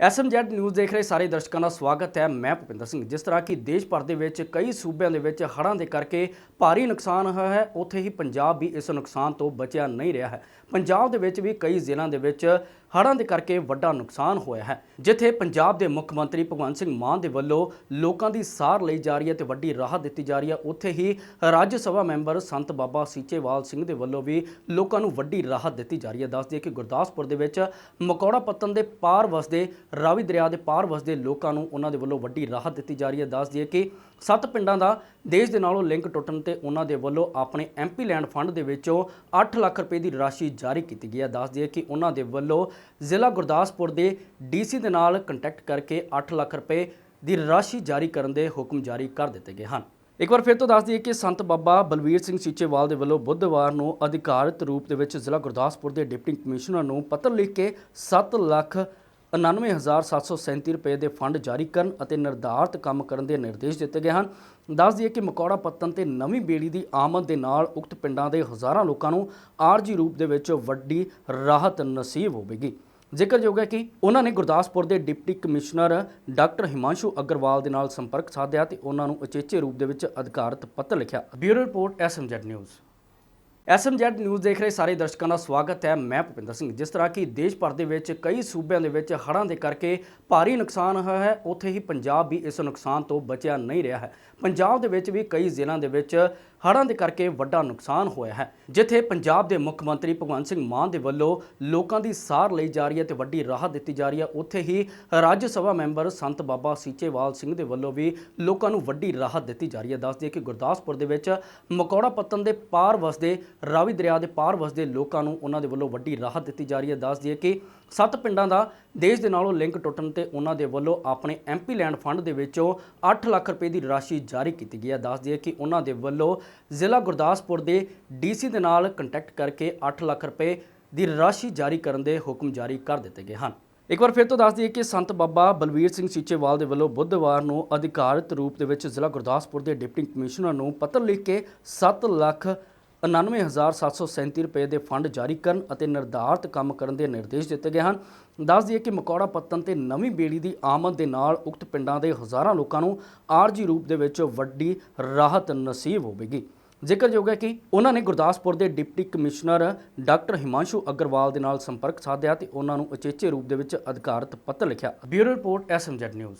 SMZ news ਦੇਖ ਰਹੇ ਸਾਰੇ ਦਰਸ਼ਕਾਂ ਦਾ ਸਵਾਗਤ ਹੈ। ਮੈਂ ਭੁਪਿੰਦਰ ਸਿੰਘ। ਜਿਸ ਤਰ੍ਹਾਂ ਕਿ ਦੇਸ਼ ਭਰ ਦੇ ਵਿੱਚ ਕਈ ਸੂਬਿਆਂ ਦੇ ਵਿੱਚ ਹੜ੍ਹਾਂ ਦੇ ਕਰਕੇ ਭਾਰੀ ਨੁਕਸਾਨ ਹੋਇਆ ਹੈ, ਉੱਥੇ ਹੀ ਪੰਜਾਬ ਵੀ ਇਸ ਨੁਕਸਾਨ ਤੋਂ ਬਚਿਆ ਨਹੀਂ ਰਿਹਾ ਹੈ। ਪੰਜਾਬ ਦੇ ਵਿੱਚ ਵੀ ਕਈ ਜ਼ਿਲ੍ਹਿਆਂ ਦੇ ਵਿੱਚ ਹੜ੍ਹਾਂ ਦੇ ਕਰਕੇ ਵੱਡਾ ਨੁਕਸਾਨ ਹੋਇਆ ਹੈ, ਜਿੱਥੇ ਪੰਜਾਬ ਦੇ ਮੁੱਖ ਮੰਤਰੀ ਭਗਵੰਤ ਸਿੰਘ ਮਾਨ ਦੇ ਵੱਲੋਂ ਲੋਕਾਂ ਦੀ ਸਾਰ ਲਈ ਜਾ ਰਹੀ ਹੈ ਤੇ ਵੱਡੀ ਰਾਹਤ ਦਿੱਤੀ ਜਾ ਰਹੀ ਹੈ। ਉੱਥੇ ਹੀ ਰਾਜ ਸਭਾ ਮੈਂਬਰ ਸੰਤ ਬਾਬਾ ਸੀਚੇਵਾਲ ਸਿੰਘ ਦੇ ਵੱਲੋਂ ਵੀ ਲੋਕਾਂ ਨੂੰ ਵੱਡੀ ਰਾਹਤ ਦਿੱਤੀ ਜਾ ਰਹੀ ਹੈ। ਦੱਸਦੀ ਹੈ ਕਿ ਗੁਰਦਾਸਪੁਰ ਦੇ ਵਿੱਚ ਮਕੌੜਾ ਪੱਤਨ ਦੇ ਪਾਰ ਵਸਦੇ ਰਾਵੀ ਦਰਿਆ ਦੇ ਪਾਰ ਵਸਦੇ ਲੋਕਾਂ ਨੂੰ ਉਹਨਾਂ ਦੇ ਵੱਲੋਂ ਵੱਡੀ ਰਾਹਤ ਦਿੱਤੀ ਜਾ ਰਹੀ ਹੈ। ਦੱਸਦੀ ਹੈ ਕਿ ਸੱਤ ਪਿੰਡਾਂ ਦਾ ਦੇਸ਼ ਦੇ ਨਾਲੋਂ ਲਿੰਕ ਟੁੱਟਣ ਤੇ ਉਹਨਾਂ ਦੇ ਵੱਲੋਂ ਆਪਣੇ ਐਮਪੀ ਲੈਂਡ ਫੰਡ ਦੇ ਵਿੱਚੋਂ 8 ਲੱਖ ਰੁਪਏ ਦੀ ਰਾਸ਼ੀ ਜਾਰੀ ਕੀਤੀ ਗਈ ਹੈ। ਦੱਸਦੀ ਹੈ ਕਿ ਉਹਨਾਂ ਦੇ ਵੱਲੋਂ ਜ਼ਿਲ੍ਹਾ ਗੁਰਦਾਸਪੁਰ ਦੇ ਡੀਸੀ ਦੇ ਨਾਲ ਕੰਟੈਕਟ ਕਰਕੇ 8 ਲੱਖ ਰੁਪਏ ਦੀ ਰਾਸ਼ੀ ਜਾਰੀ ਕਰਨ ਦੇ ਹੁਕਮ ਜਾਰੀ ਕਰ ਦਿੱਤੇ ਗਏ ਹਨ। ਇੱਕ ਵਾਰ ਫਿਰ ਤੋਂ ਦੱਸ ਦਈਏ ਕਿ ਸੰਤ ਬਾਬਾ ਬਲਵੀਰ ਸਿੰਘ ਸੀਚੇਵਾਲ ਦੇ ਵੱਲੋਂ ਬੁੱਧਵਾਰ ਨੂੰ ਅਧਿਕਾਰਤ ਰੂਪ ਦੇ ਵਿੱਚ ਜ਼ਿਲ੍ਹਾ ਗੁਰਦਾਸਪੁਰ ਦੇ ਡਿਪਟੀ ਕਮਿਸ਼ਨਰ ਨੂੰ ਪੱਤਰ ਲਿਖ ਕੇ 7 ਲੱਖ 99737 ਰੁਪਏ ਦੇ ਫੰਡ ਜਾਰੀ ਕਰਨ ਅਤੇ ਨਿਰਧਾਰਤ ਕੰਮ ਕਰਨ ਦੇ ਨਿਰਦੇਸ਼ ਦਿੱਤੇ ਗਏ ਹਨ। ਦੱਸ ਦਈਏ ਕਿ ਮਕੌੜਾ ਪੱਤਨ ਤੇ ਨਵੀਂ ਬੇੜੀ ਦੀ ਆਮਦ ਦੇ ਨਾਲ ਉਕਤ ਪਿੰਡਾਂ ਦੇ ਹਜ਼ਾਰਾਂ ਲੋਕਾਂ ਨੂੰ ਆਰਜੀ ਰੂਪ ਦੇ ਵਿੱਚ ਵੱਡੀ ਰਾਹਤ ਨਸੀਬ ਹੋਵੇਗੀ। ਜ਼ਿਕਰਯੋਗ ਹੈ ਕਿ ਉਹਨਾਂ ਨੇ ਗੁਰਦਾਸਪੁਰ ਦੇ deputy commissioner doctor Himanshu Agarwal ਦੇ ਨਾਲ ਸੰਪਰਕ ਸਾਧਿਆ ਤੇ ਉਹਨਾਂ ਨੂੰ ਉਚੇਚੇ ਰੂਪ ਦੇ ਵਿੱਚ ਅਧਿਕਾਰਤ ਪੱਤਰ ਲਿਖਿਆ। Bureau report, SMZ news. SMZ news ਦੇਖ ਰਹੇ ਸਾਰੇ ਦਰਸ਼ਕਾਂ ਦਾ ਸਵਾਗਤ ਹੈ। ਮੈਂ ਭੁਪਿੰਦਰ ਸਿੰਘ। ਜਿਸ ਤਰ੍ਹਾਂ ਕਿ ਦੇਸ਼ ਭਰ ਦੇ ਵਿੱਚ ਕਈ ਸੂਬਿਆਂ ਦੇ ਵਿੱਚ ਹੜ੍ਹਾਂ ਦੇ ਕਰਕੇ ਭਾਰੀ ਨੁਕਸਾਨ ਹੋਇਆ ਹੈ, ਉੱਥੇ ਹੀ ਪੰਜਾਬ ਵੀ ਇਸ ਨੁਕਸਾਨ ਤੋਂ ਬਚਿਆ ਨਹੀਂ ਰਿਹਾ ਹੈ। ਪੰਜਾਬ ਦੇ ਵਿੱਚ ਵੀ ਕਈ ਜ਼ਿਲ੍ਹਿਆਂ ਦੇ ਵਿੱਚ ਹੜ੍ਹਾਂ ਦੇ ਕਰਕੇ ਵੱਡਾ ਨੁਕਸਾਨ ਹੋਇਆ ਹੈ। ਜਿੱਥੇ ਪੰਜਾਬ ਦੇ ਮੁੱਖ ਮੰਤਰੀ ਭਗਵੰਤ ਸਿੰਘ ਮਾਨ ਦੇ ਵੱਲੋਂ ਲੋਕਾਂ ਦੀ ਸਾਰ ਲਈ ਜਾ ਰਹੀ ਹੈ ਤੇ ਵੱਡੀ ਰਾਹਤ ਦਿੱਤੀ ਜਾ ਰਹੀ ਹੈ, ਉੱਥੇ ਹੀ ਰਾਜ ਸਭਾ ਮੈਂਬਰ ਸੰਤ ਬਾਬਾ ਸੀਚੇਵਾਲ ਸਿੰਘ ਦੇ ਵੱਲੋਂ ਵੀ ਲੋਕਾਂ ਨੂੰ ਵੱਡੀ ਰਾਹਤ ਦਿੱਤੀ ਜਾ ਰਹੀ ਹੈ। ਦੱਸਦੀ ਹੈ ਕਿ ਗੁਰਦਾਸਪੁਰ ਦੇ ਵਿੱਚ ਮਕੌੜਾ ਪੱਤਨ ਦੇ ਪਾਰ ਵਸਦੇ ਰਾਵੀ ਦਰਿਆ ਦੇ ਪਾਰ ਵਸਦੇ ਲੋਕਾਂ ਨੂੰ ਉਹਨਾਂ ਦੇ ਵੱਲੋਂ ਵੱਡੀ ਰਾਹਤ ਦਿੱਤੀ ਜਾ ਰਹੀ ਹੈ। ਦੱਸਦੀ ਹੈ ਕਿ ਸੱਤ ਪਿੰਡਾਂ ਦਾ ਦੇਸ਼ ਦੇ ਨਾਲੋਂ ਲਿੰਕ ਟੁੱਟਣ ਤੇ ਉਹਨਾਂ ਦੇ ਵੱਲੋਂ ਆਪਣੇ ਐਮਪੀ ਲੈਂਡ ਫੰਡ ਦੇ ਵਿੱਚੋਂ 8 ਲੱਖ ਰੁਪਏ ਦੀ ਰਾਸ਼ੀ ਜਾਰੀ ਕੀਤੀ ਗਈ ਹੈ। ਦੱਸਦੀ ਹੈ ਕਿ ਉਹਨਾਂ ਦੇ ਵੱਲੋਂ ਜ਼ਿਲ੍ਹਾ ਗੁਰਦਾਸਪੁਰ ਦੇ ਡੀਸੀ ਦੇ ਨਾਲ ਕੰਟੈਕਟ ਕਰਕੇ 8 ਲੱਖ ਰੁਪਏ ਦੀ ਰਾਸ਼ੀ ਜਾਰੀ ਕਰਨ ਦੇ ਹੁਕਮ ਜਾਰੀ ਕਰ ਦਿੱਤੇ ਗਏ ਹਨ। ਇੱਕ ਵਾਰ ਫਿਰ ਤੋਂ ਦੱਸ ਦਈਏ ਕਿ ਸੰਤ ਬਾਬਾ ਬਲਵੀਰ ਸਿੰਘ ਸੀਚੇਵਾਲ ਦੇ ਵੱਲੋਂ ਬੁੱਧਵਾਰ ਨੂੰ ਅਧਿਕਾਰਤ ਰੂਪ ਦੇ ਵਿੱਚ ਜ਼ਿਲ੍ਹਾ ਗੁਰਦਾਸਪੁਰ ਦੇ ਡਿਪਟੀ ਕਮਿਸ਼ਨਰ ਨੂੰ ਪੱਤਰ ਲਿਖ ਕੇ 7 ਲੱਖ 99737 ਰੁਪਏ ਦੇ ਫੰਡ ਜਾਰੀ ਕਰਨ ਅਤੇ ਨਿਰਧਾਰਤ ਕੰਮ ਕਰਨ ਦੇ ਨਿਰਦੇਸ਼ ਦਿੱਤੇ ਗਏ ਹਨ। ਦੱਸ ਦਈਏ ਕਿ ਮਕੌੜਾ ਪੱਤਨ ਤੇ ਨਵੀਂ ਬੇੜੀ ਦੀ ਆਮਦ ਦੇ ਨਾਲ ਉਕਤ ਪਿੰਡਾਂ ਦੇ ਹਜ਼ਾਰਾਂ ਲੋਕਾਂ ਨੂੰ ਆਰਜੀ ਰੂਪ ਦੇ ਵਿੱਚ ਵੱਡੀ ਰਾਹਤ ਨਸੀਬ ਹੋਵੇਗੀ। ਜ਼ਿਕਰਯੋਗ ਹੈ ਕਿ ਉਹਨਾਂ ਨੇ ਗੁਰਦਾਸਪੁਰ ਦੇ deputy commissioner doctor Himanshu Agarwal ਦੇ ਨਾਲ ਸੰਪਰਕ ਸਾਧਿਆ ਤੇ ਉਹਨਾਂ ਨੂੰ ਉਚੇਚੇ ਰੂਪ ਦੇ ਵਿੱਚ ਅਧਿਕਾਰਤ ਪੱਤਰ ਲਿਖਿਆ। Bureau report, SMZ news.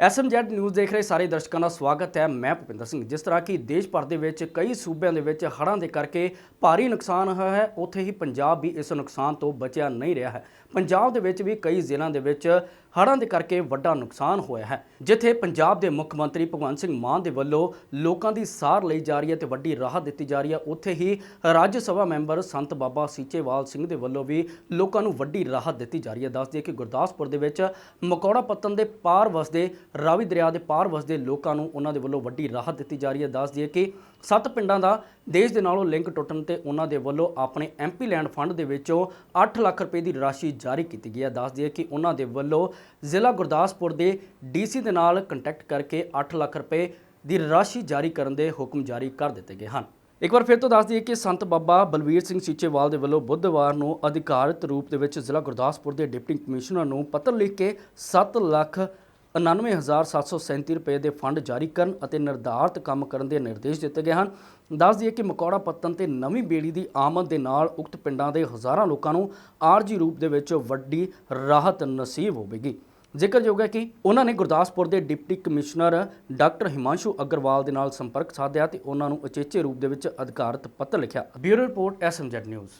SMZ news ਦੇਖ ਰਹੇ ਸਾਰੇ ਦਰਸ਼ਕਾਂ ਦਾ ਸਵਾਗਤ ਹੈ। ਮੈਂ ਭੁਪਿੰਦਰ ਸਿੰਘ। ਜਿਸ ਤਰ੍ਹਾਂ ਕਿ ਦੇਸ਼ ਭਰ ਦੇ ਵਿੱਚ ਕਈ ਸੂਬਿਆਂ ਦੇ ਵਿੱਚ ਹੜ੍ਹਾਂ ਦੇ ਕਰਕੇ ਭਾਰੀ ਨੁਕਸਾਨ ਹੋਇਆ ਹੈ। ਉੱਥੇ ਹੀ ਪੰਜਾਬ ਵੀ ਇਸ ਨੁਕਸਾਨ ਤੋਂ ਬਚਿਆ ਨਹੀਂ ਰਿਹਾ ਹੈ। ਪੰਜਾਬ ਦੇ ਵਿੱਚ ਵੀ ਕਈ ਜ਼ਿਲ੍ਹਿਆਂ ਦੇ ਵਿੱਚ ਹੜ੍ਹਾਂ ਦੇ ਕਰਕੇ ਵੱਡਾ ਨੁਕਸਾਨ ਹੋਇਆ ਹੈ, ਜਿੱਥੇ ਪੰਜਾਬ ਦੇ ਮੁੱਖ ਮੰਤਰੀ ਭਗਵੰਤ ਸਿੰਘ ਮਾਨ ਦੇ ਵੱਲੋਂ ਲੋਕਾਂ ਦੀ ਸਾਰ ਲਈ ਜਾ ਰਹੀ ਹੈ ਤੇ ਵੱਡੀ ਰਾਹਤ ਦਿੱਤੀ ਜਾ ਰਹੀ ਹੈ। ਉੱਥੇ ਹੀ ਰਾਜ ਸਭਾ ਮੈਂਬਰ ਸੰਤ ਬਾਬਾ ਸੀਚੇਵਾਲ ਸਿੰਘ ਦੇ ਵੱਲੋਂ ਵੀ ਲੋਕਾਂ ਨੂੰ ਵੱਡੀ ਰਾਹਤ ਦਿੱਤੀ ਜਾ ਰਹੀ ਹੈ। ਦੱਸਦੀ ਹੈ ਕਿ ਗੁਰਦਾਸਪੁਰ ਦੇ ਵਿੱਚ ਮਕੌੜਾ ਪੱਤਨ ਦੇ ਪਾਰ ਵਸਦੇ ਰਾਵੀ ਦਰਿਆ ਦੇ ਪਾਰ ਵਸਦੇ ਲੋਕਾਂ ਨੂੰ ਉਹਨਾਂ ਦੇ ਵੱਲੋਂ ਵੱਡੀ ਰਾਹਤ ਦਿੱਤੀ ਜਾ ਰਹੀ ਹੈ। ਦੱਸਦੀ ਹੈ ਕਿ ਸੱਤ ਪਿੰਡਾਂ ਦਾ ਦੇਸ਼ ਦੇ ਨਾਲੋਂ ਲਿੰਕ ਟੁੱਟਣ ਤੇ ਉਹਨਾਂ ਦੇ ਵੱਲੋਂ ਆਪਣੇ ਐਮਪੀ ਲੈਂਡ ਫੰਡ ਦੇ ਵਿੱਚੋਂ 8 ਲੱਖ ਰੁਪਏ ਦੀ ਰਾਸ਼ੀ ਜਾਰੀ ਕੀਤੀ ਗਈ ਹੈ। ਦੱਸਦੀ ਹੈ ਕਿ ਉਹਨਾਂ ਦੇ ਵੱਲੋਂ ਜ਼ਿਲ੍ਹਾ ਗੁਰਦਾਸਪੁਰ ਦੇ ਡੀਸੀ ਦੇ ਨਾਲ ਕੰਟੈਕਟ ਕਰਕੇ 8 ਲੱਖ ਰੁਪਏ ਦੀ ਰਾਸ਼ੀ ਜਾਰੀ ਕਰਨ ਦੇ ਹੁਕਮ ਜਾਰੀ ਕਰ ਦਿੱਤੇ ਗਏ ਹਨ। ਇੱਕ ਵਾਰ ਫਿਰ ਤੋਂ ਦੱਸ ਦਈਏ ਕਿ ਸੰਤ ਬਾਬਾ ਬਲਵੀਰ ਸਿੰਘ ਸੀਚੇਵਾਲ ਦੇ ਵੱਲੋਂ ਬੁੱਧਵਾਰ ਨੂੰ ਅਧਿਕਾਰਤ ਰੂਪ ਦੇ ਵਿੱਚ ਜ਼ਿਲ੍ਹਾ ਗੁਰਦਾਸਪੁਰ ਦੇ ਡਿਪਟੀ ਕਮਿਸ਼ਨਰ ਨੂੰ ਪੱਤਰ ਲਿਖ ਕੇ 7 ਲੱਖ 99737 ਰੁਪਏ ਦੇ ਫੰਡ ਜਾਰੀ ਕਰਨ ਅਤੇ ਨਿਰਧਾਰਤ ਕੰਮ ਕਰਨ ਦੇ ਨਿਰਦੇਸ਼ ਦਿੱਤੇ ਗਏ ਹਨ। ਦੱਸ ਦਈਏ ਕਿ ਮਕੌੜਾ ਪੱਤਨ ਤੇ ਨਵੀਂ ਬੇੜੀ ਦੀ ਆਮਦ ਦੇ ਨਾਲ ਉਕਤ ਪਿੰਡਾਂ ਦੇ ਹਜ਼ਾਰਾਂ ਲੋਕਾਂ ਨੂੰ ਆਰਜੀ ਰੂਪ ਦੇ ਵਿੱਚ ਵੱਡੀ ਰਾਹਤ ਨਸੀਬ ਹੋਵੇਗੀ। ਜ਼ਿਕਰਯੋਗ ਹੈ ਕਿ ਉਹਨਾਂ ਨੇ ਗੁਰਦਾਸਪੁਰ ਦੇ deputy commissioner doctor Himanshu Agarwal ਦੇ ਨਾਲ ਸੰਪਰਕ ਸਾਧਿਆ ਤੇ ਉਹਨਾਂ ਨੂੰ ਅਚੇਚੇ ਰੂਪ ਦੇ ਵਿੱਚ ਅਧਿਕਾਰਤ ਪੱਤਰ ਲਿਖਿਆ। Bureau report, SMZ news.